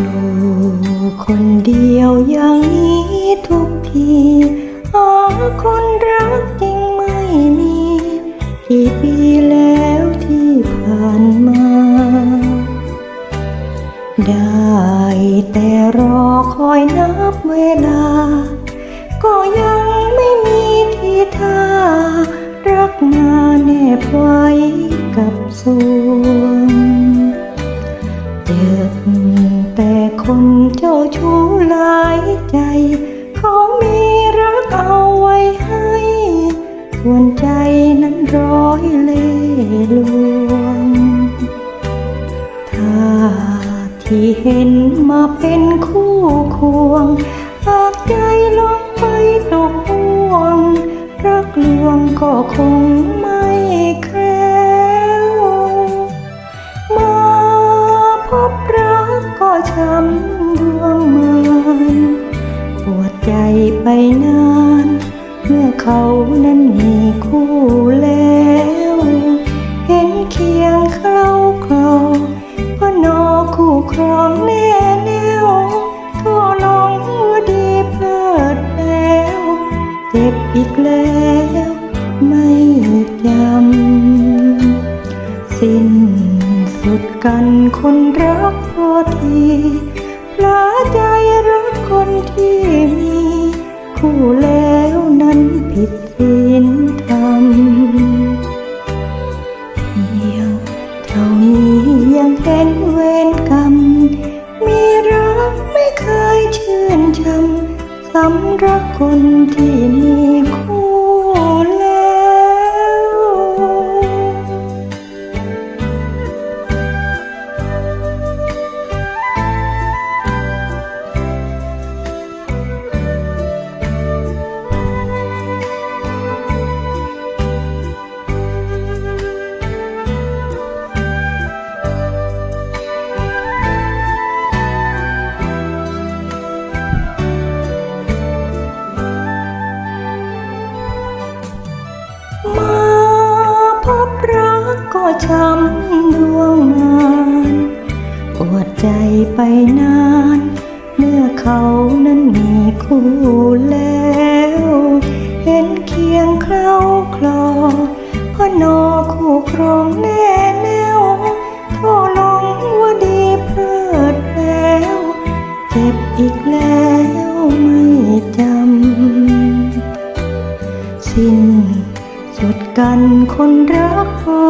อยู่คนเดียวอย่างนี้ทุกทีหาคนรักจริงไม่มี กี่ปีแล้วที่ผ่านมา ได้แต่รอคอยนับเวลา ก็ยังไม่มีทีท่า รักมาแนบไว้กับสวง เจ้าชู้หลายใจ เขามีรักเอาไว้ให้ ส่วนใจนั้นร้อยเล่ลวงถ้าที่เห็นมาเป็นคู่ควงหากใจลงไปตกห่วง รักลวงก็คงไม่แคล้วมาพบรักก็ช้ำ มันปวดใจไปนาน เมื่อเขานั้นมีคู่แล้ว เห็นเคียงเขาคลอพ่อนอคู่ครองแน่แน่วทั่วลงว่าดีเพลิดแล้ว เจ็บอีกแล้ว ไม่จำสิ้นสุดกันคนรักพอทีำหรับคนที่มี ช้ำดวงมานปวดใจไปนาน เมื่อเขานั้นมีคู่แล้ว เห็นเคียงเคล้าคลอพ่อนอคู่ครองแน่แน่วโทลงว่าดีเพลิดแล้วเจ็บอีกแล้วไม่จำ สิ้นสุดกันคนรักพอ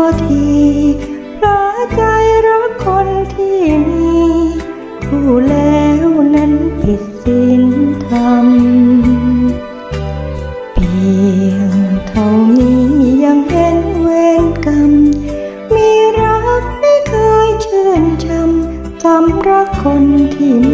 คนที่